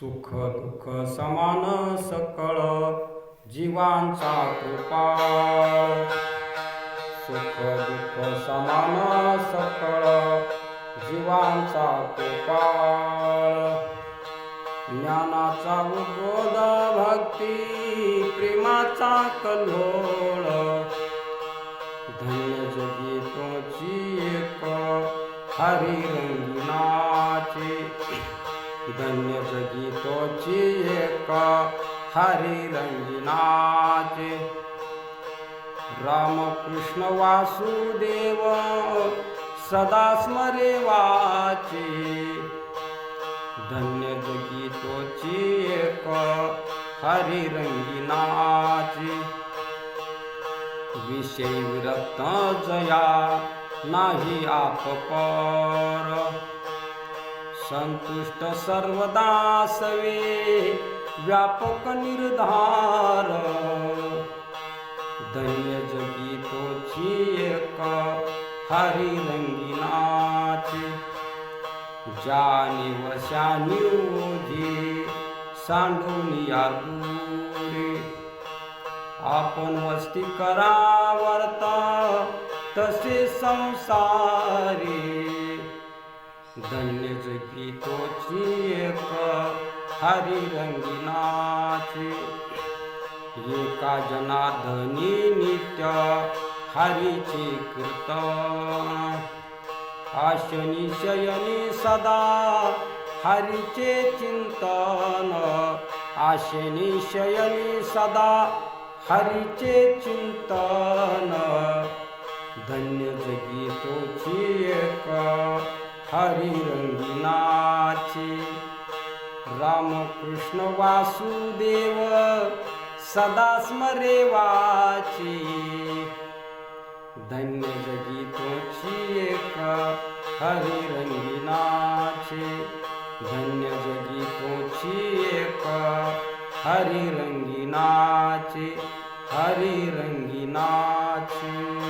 सुख दुःख समान सकळ जीवांचा कृपाळ सुख दुःख समान सकळ जीवांचा कृपाळ ज्ञानाचा उद्बोध भक्ती प्रेमाचा कल्लोळ. धन्य जगी तुमची एक हरी रंगनाचे धन्य जगी तोची एक हरी रंगिनाचे रामकृष्ण वासुदेव सदा स्मरे वाचे धन्य जगी तोची एक हरी रंगिनाचे विषय विरक्त जया नाही आपपर। संतुष्ट सर्वदा सवे व्यापक निर्धार. धन्य जगी तोची एक हरी रंगिनाची जानी वशानी ओझी सांडून या दूरे. आपण वस्ती करावरता तसे संसार धन्य जगी तोची एक हरी रंगिनाची. एका धनी नित्य हरीचे कीर्तन. आशनी शयनी सदा हरीचे चिंतन. आशनी शयनी सदा हरीचे चिंतन. धन्य जगी तोची एक हरी रंगिनाची रामकृष्ण वासुदेव सदा स्मरे वाची धन्य जगी तोची एक हरी रंगीनाचे धन्य जगी तोची एक हरी रंगीनाचे हरी रंगीनाचे